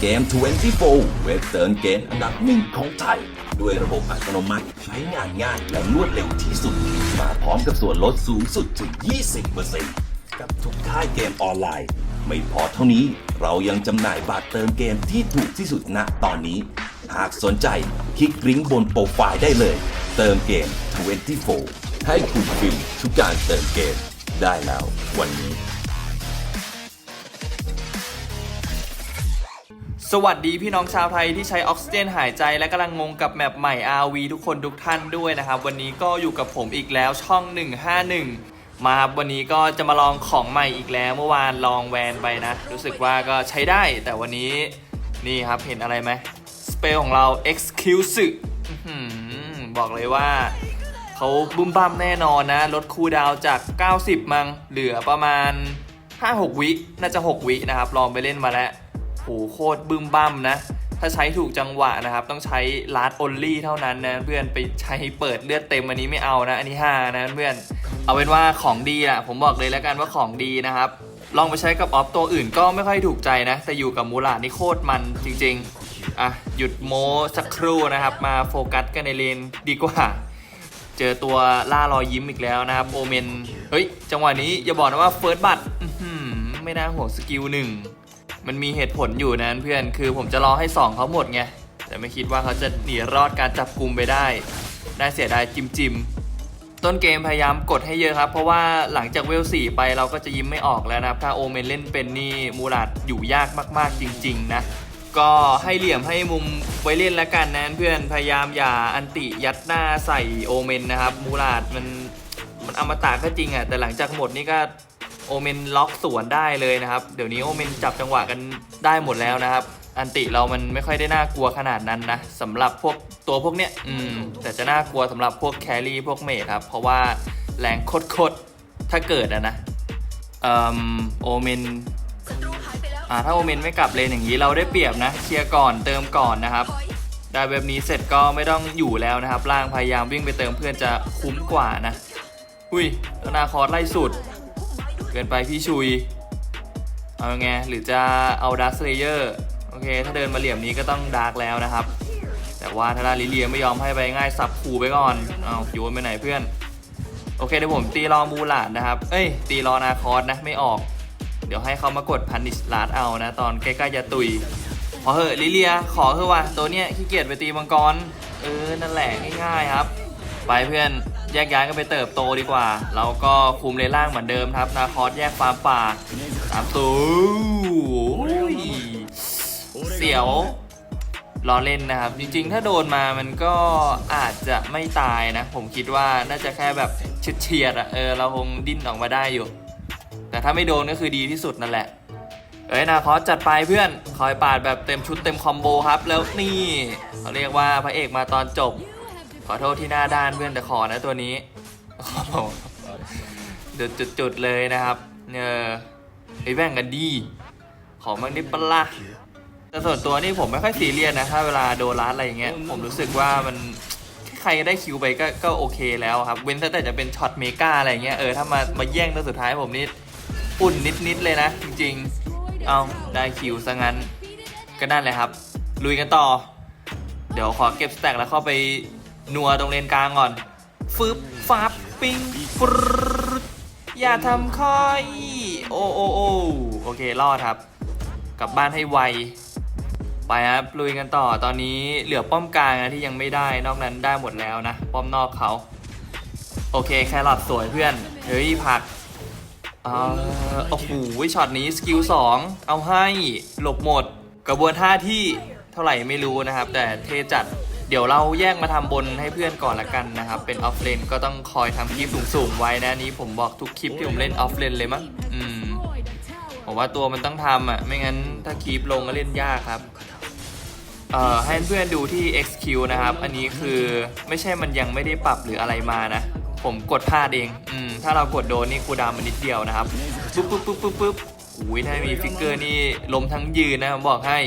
เกม 24 เว็บเติมเกมอันดับหนึ่งของไทย ด้วยระบบอัตโนมัติใช้งานง่ายและรวดเร็วที่สุด มาพร้อมกับส่วนลดสูงสุดถึง 20%กับทุกค่ายเกมออนไลน์ ไม่พอเท่านี้เรายังจำหน่ายบัตรเติมเกมที่ถูกที่สุดณตอนนี้ หากสนใจคลิกลิงก์บนโปรไฟล์ได้เลย เติมเกม 24 ให้คุณฟิลทุกการเติมเกมได้แล้ววันนี้ สวัสดีพี่น้องชาวไทยที่ใช้ออกซิเจนหายใจและกำลังงงกับแมปใหม่ RV ทุกคนทุกท่านด้วยนะครับ วันนี้ก็อยู่กับผมอีกแล้วช่อง 151 มาครับวันนี้ก็จะมาลองของใหม่อีกแล้วเมื่อวานลองแวนไปนะ รู้สึกว่าก็ใช้ได้ แต่วันนี้นี่ครับเห็นอะไรไหมสเปลของเรา Excuse บอกเลยว่าเขาบึ้มบ้ามแน่นอนนะ ลดคูดาวจาก 90 มังเหลือประมาณ 5-6 วิน่าจะ 6 วินะครับ ลองไปเล่นมาแล้ว โหโคตรบึ้มบ้มนะ ถ้าใช้ถูกจังหวะนะครับ ต้องใช้ลาด o อ l ลี่เท่านั้นนะเพื่อนไปใช้เปิดเลือดเต็มอันนี้ไม่เอานะ อันนี้5นะเพื่อน เอาเป็นว่าของดีอะผมบอกเลยแล้วกันว่าของดีนะครับ ลองไปใช้กับออฟตัวอื่นก็ไม่ค่อยถูกใจนะ แต่อยู่กับมูลานี่โคตรมันจริงๆอะหยุดโมสักครู่นะครับ มาโฟกัสกันในเลนดีกว่าเจอตัวล่ารอยยิ้มอีกแล้วนะครับโอเมน เฮ้ย จังหวะนี้อย่าบอกนะว่าเฟิร์สบัตไม่น่าห่วงสกิลหนึ่ง มันมีเหตุผลอยู่นะเพื่อน คือผมจะรอให้ 2เขาหมดไง แต่ไม่คิดว่าเขาจะหนีรอดการจับกลุ่มไปได้ ได้เสียดายจิมจิมต้นเกมพยายามกดให้เยอะครับ เพราะว่าหลังจากเวลสี่ไปเราก็จะยิ้มไม่ออกแล้วนะครับ ถ้าโอเมนเล่นเป็นนี่มูราดอยู่ยากมากๆจริง ๆ นะ ก็ให้เหลี่ยมให้มุมไว้เล่นแล้วกันนะเพื่อนพยายามอย่าอันติยัดหน้าใส่โอเมนนะครับ มูราดมันมันอมตะก็จริงอะแต่หลังจากหมดนี่ก็ โอเมนล็อกสวนได้เลยนะครับ เดี๋ยวนี้โอเมนจับจังหวะกันได้หมดแล้วนะครับ อันติเรามันไม่ค่อยได้น่ากลัวขนาดนั้นนะสำหรับพวกตัวพวกเนี้ยอืมแต่จะน่ากลัวสำหรับพวกแครี่พวกเมทครับ เพราะว่าแรงโคตรๆถ้าเกิดอะนะเอ่อโอเมนอ่าถ้าโอเมนไม่กลับเลนอย่างนี้เราได้เปรียบนะเคลียร์ก่อนเติมก่อนนะครับ ได้แบบนี้เสร็จก็ไม่ต้องอยู่แล้วนะครับล่างพยายามวิ่งไปเติมเพื่อนจะคุ้มกว่านะอุ้ยแล้วนาคอสไล่สุด เกินไปพี่ชุย เอาไง หรือจะเอาดัสเลเยอร์โอเค ถ้าเดินมาเหลี่ยมนี้ก็ต้องดาร์กแล้วนะครับ แต่ว่าถ้าดาลิเลียไม่ยอมให้ไปง่ายซับคูไปก่อนเอาโยนไปไหนเพื่อน โอเคเดี๋ยวผมตีรอมูหลาดนะครับ เอ้ย ตีรอนาคอสนะไม่ออก เดี๋ยวให้เขามากดพันนิชลาดเอานะ ตอนใกล้ๆจะตุยขอเหอะลิเลียขอเถอะว่ะตัวเนี้ยขี้เกียจไปตีมังกรเออนั่นแหละง่ายๆครับ ไปเพื่อน แยกย้ายกันไปเติบโตดีกว่า เราก็คุมเลนล่างเหมือนเดิมครับ นาคอสแยกฟาร์มป่าสามตัวเสียวล้อเล่นนะครับ จริงๆ ถ้าโดนมามันก็อาจจะไม่ตายนะ ผมคิดว่าน่าจะแค่แบบเฉียดๆอะเออเราคงดิ้นออกมาได้อยู่ แต่ถ้าไม่โดนก็คือดีที่สุดนั่นแหละ เอ้ยนาคอสจัดไปเพื่อน คอยปาดแบบเต็มชุดเต็มคอมโบครับ แล้วนี่เขาเรียกว่าพระเอกมาตอนจบ ขอโทษที่หน้าด้านเพื่อนแต่ขอนะตัวนี้โอ้โหเดือดจุดๆเลยนะครับเออไอ้แบ่งกันดี ขอมันนิดปะละแต่ส่วนตัวนี่ผมไม่ค่อยซีเรียสนะถ้าเวลาโดนร้านอะไรอย่างเงี้ยผมรู้สึกว่ามันใครได้คิวไปก็ก็โอเคแล้วครับเว้นแต่จะเป็นช็อตเมกาอะไรเงี้ยเออถ้ามามาแย่งตัวสุดท้ายผมนี่อุ่นนิดๆเลยนะ จริงๆ เอาได้คิวซะงั้นก็นั่นแหละครับ ลุยกันต่อ เดี๋ยวขอเก็บสแต็กแล้วเข้าไป นัวตรงเลนกลางก่อน ฟึบฟับปิงปรอย่าทำค่อย โอ้โอ้โอโอเค รอดครับ กลับบ้านให้ไว ไปครับ ลุยกันต่อตอนนี้เหลือป้อมกลางนะที่ยังไม่ได้นอกนั้นได้หมดแล้วนะ ป้อมนอกเขา โอเค แครอทสวยเพื่อน เฮ้ย ผักเออโอ้โหช็อตนี้สกิล2เอาให้หลบหมด กระบวนท่าที่เท่าไหร่ไม่รู้นะครับ แต่เทจัด เดี๋ยวเราแยกมาทำบนให้เพื่อนก่อนละกันนะครับ เป็นออฟเลนก็ต้องคอยทำคลิปสูงๆไว้นะนี้ผมบอกทุกคลิปที่ผมเล่นออฟเลนเลยมั้งอืมผมว่าตัวมันต้องทำอะ ไม่งั้นถ้าคลิปลงก็เล่นยากครับเอ่อให้เพื่อนดูที่ XQ นะครับ อันนี้คือไม่ใช่มันยังไม่ได้ปรับหรืออะไรมานะ ผมกดพลาดเอง อืม ถ้าเรากดโดนนี่คูดาวมันนิดเดียวนะครับ ปุ๊บปุ๊บปุ๊บปุ๊บปุ๊บอุ้ยถ้ามีฟิกเกอร์นี่ล้มทั้งยืนนะผมบอกให้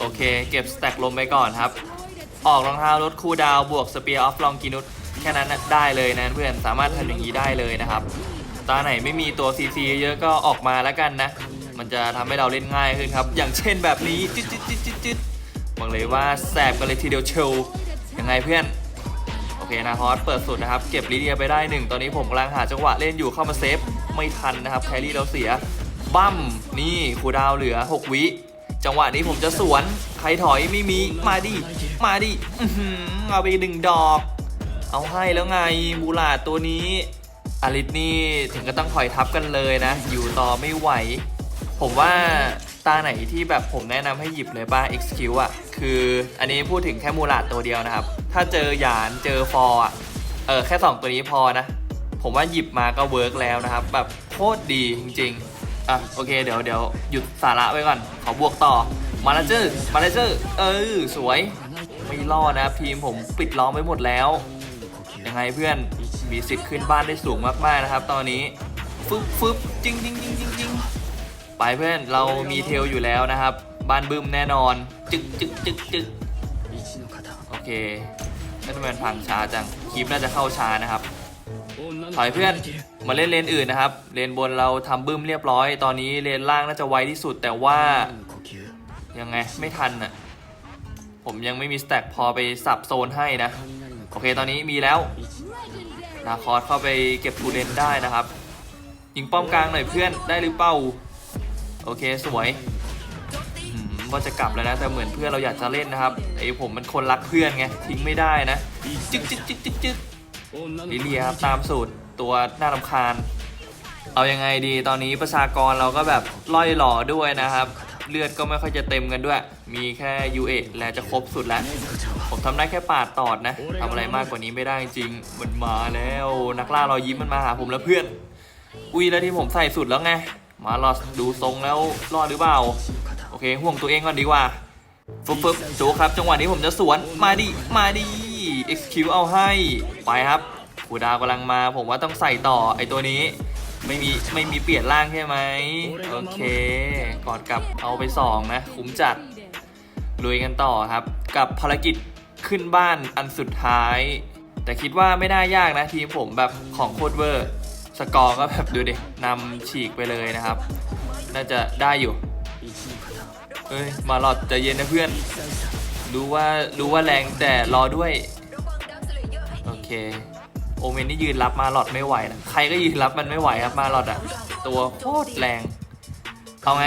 โอเค เก็บสแต็กลมไปก่อนครับ ออกรองเท้าลดคูดาวบวกสเปียร์ออฟลองกินุสแค่นั้นได้เลยนะเพื่อนสามารถทำอย่างนี้ได้เลยนะครับ ตาไหนไม่มีตัว CC เยอะก็ออกมาแล้วกันนะ มันจะทำให้เราเล่นง่ายขึ้นครับ อย่างเช่นแบบนี้จึ๊ดจึ๊ดจึ๊ดจึ๊ดจึ๊ดบอกเลยว่าแสบกันเลยทีเดียวเชลยังไงเพื่อนโอเคนะฮอสเปิดสุดนะครับ เก็บลิเดียไปได้หนึ่งตอนนี้ผมกำลังหาจังหวะเล่นอยู่เข้ามาเซฟไม่ทันนะครับแครี่เราเสียบั้มนี่คูดาวเหลือ 6 วิ จังหวะนี้ผมจะสวน ใครถอยไม่มี มาดิ มาดิเอาไปหนึ่งดอก เอาให้แล้วไงบูลาดตัวนี้ อาริสนี่ถึงก็ต้องถอยทับกันเลยนะ อยู่ต่อไม่ไหว ผมว่าตาไหนที่แบบผมแนะนำให้หยิบเลยป่ะ XQ อะ คืออันนี้พูดถึงแค่มูลาดตัวเดียวนะครับ ถ้าเจอหยานเจอฟอร์อะ เออแค่ 2 ตัวนี้พอนะ ผมว่าหยิบมาก็เวิร์กแล้วนะครับ แบบโคตรดีจริงๆ อะโอเคเดี๋ยวเดี๋ยวหยุดสาระไว้ก่อน ขอบวกต่อมาเลเจอร์มาเลเจอร์เออสวยไม่รอดนะครับทีมผมปิดล้อมไว้หมดแล้ว ยังไงเพื่อนมีสิทธิ์ขึ้นบ้านได้สูงมากๆนะครับ ตอนนี้ฟึบฟึบจริงจริงจริงจริงจริงไปเพื่อนเรามีเทลอยู่แล้วนะครับ บ้านบึ้มแน่นอน จึกจึกจึกจึกโอเคแล้วทำไมมันพังช้าจังคลิปน่าจะเข้าช้านะครับ ถอยเพื่อนมาเล่นเลนอื่นนะครับ เลนบนเราทำบึ้มเรียบร้อย ตอนนี้เลนล่างน่าจะไวที่สุดแต่ว่ายังไงไม่ทันอะ ผมยังไม่มีสแต็กพอไปสับโซนให้นะ โอเคตอนนี้มีแล้วนาคอสเข้าไปเก็บทูเลนได้นะครับ ยิงป้อมกลางหน่อยเพื่อนได้หรือเปล่า โอเคสวยอืมว่าจะกลับแล้วนะแต่เหมือนเพื่อนเราอยากจะเล่นนะครับไอผมมันคนรักเพื่อนไงทิ้งไม่ได้นะจึ๊กจึ๊กจึ๊กจึ๊ก ลิเลียครับตามสูตรตัวน่ารำคาญ เอายังไงดีตอนนี้ประชากรเราก็แบบล่อยหล่อด้วยนะครับ เลือดก็ไม่ค่อยจะเต็มกันด้วย มีแค่ยูเอและจะครบสุดแล้ว ผมทำได้แค่ปาดตอดนะทำอะไรมากกว่านี้ไม่ได้จริงมันมาแล้วนักล่ารอยยิ้มมันมาหาผมแล้วเพื่อน อุ้ยแล้วที่ผมใส่สุดแล้วไงมาลอดดูทรงแล้วรอดหรือเปล่า โอเคห่วงตัวเองก่อนดีกว่าฟึบฟึบโจครับจังหวะนี้ผมจะสวนมาดิมาดิ XQ เอาให้ไปครับคูดาวกำลังมาผมว่าต้องใส่ต่อไอตัวนี้ไม่มีไม่มีเปลี่ยนร่างใช่ไหมโอเคกอนกลับเอาไปสองนะ คุ้มจัดลุยกันต่อครับ กับภารกิจขึ้นบ้านอันสุดท้าย แต่คิดว่าไม่น่ายากนะทีมผมแบบของโคตรเวอร์ สกอร์ก็แบบดูดินำฉีกไปเลยนะครับ น่าจะได้อยู่เอ้ยมาหลอดใจเย็นนะเพื่อน รู้ว่ารู้ว่าแรงแต่รอด้วย โอเค โอเมนนี่ยืนรับมาหลอดไม่ไหวนะใครก็ยืนรับมันไม่ไหวครับมาหลอดอะตัวโคตรแรง เอาไง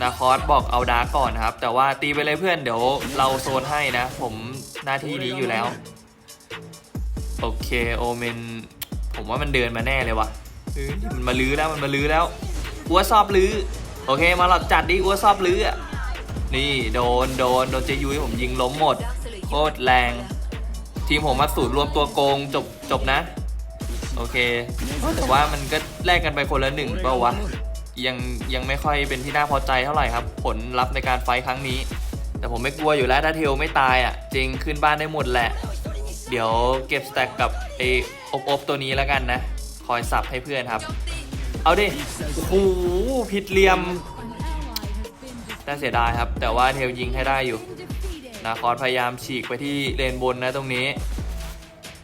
นาคอสบอกเอาดาร์กก่อนนะครับ แต่ว่าตีไปเลยเพื่อนเดี๋ยวเราโซนให้นะ ผมหน้าที่นี้อยู่แล้ว โอเคโอเมน ผมว่ามันเดินมาแน่เลยว่ะมันมาลื้อแล้วมันมาลื้อแล้วอัวซอบลื้อโอเคมาหลอดจัดดิอัวซอบลื้ออะ นี่โดนโดนโดนเจยุ้ยผมยิงล้มหมด โคตรแรง ทีมผมมาสูตรรวมตัวโกงจบจบนะ โอเค แต่ว่ามันก็แลกกันไปคนละหนึ่งเปล่าวะ ยังยังไม่ค่อยเป็นที่น่าพอใจเท่าไหร่ครับ ผลลัพธ์ในการไฟท์ครั้งนี้ แต่ผมไม่กลัวอยู่แล้วถ้าเทลไม่ตายอะจริงขึ้นบ้านได้หมดแหละ เดี๋ยวเก็บสแต็กกับไอ้อบอบตัวนี้แล้วกันนะ คอยสับให้เพื่อนครับ เอาดิโอ้โหผิดเหลี่ยม น่าเสียดายครับ แต่ว่าเทลยิงให้ได้อยู่นาคอสพยายามฉีกไปที่เลนบนนะตรงนี้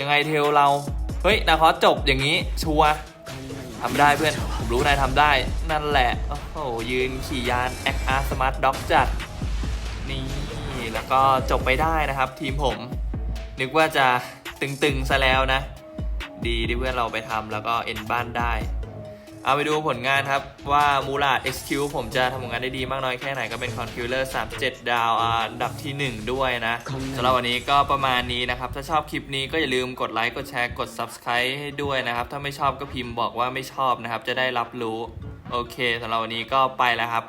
ยังไงเทลเรา เฮ้ยนาคอสจบอย่างนี้ชัวทำได้เพื่อน ผมรู้นายทำได้นั่นแหละ โอ้โห ยืนขี่ยานแอคอาร์สมาร์ทด็อกจัด นี่ แล้วก็จบไปได้นะครับ ทีมผม นึกว่าจะตึงๆซะแล้วนะ ดีที่เพื่อนเราไปทำแล้วก็เอ็นบ้านได้ เอาไปดูผลงานครับว่ามูลาด XQ ผมจะทำผลงานได้ดีมากน้อยแค่ไหนก็เป็นคอนคิวเลอร์37 ดาวอันดับทีหนึ่1 ด้วยนะสำหรับวันนี้ก็ประมาณนี้นะครับ ถ้าชอบคลิปนี้ก็อย่าลืมกดไลค์กดแชร์กด Subscribe ให้ด้วยนะครับ ถ้าไม่ชอบก็พิมพ์บอกว่าไม่ชอบนะครับ จะได้รับรู้ โอเคสำหรับวันนี้ก็ไปแล้วครับ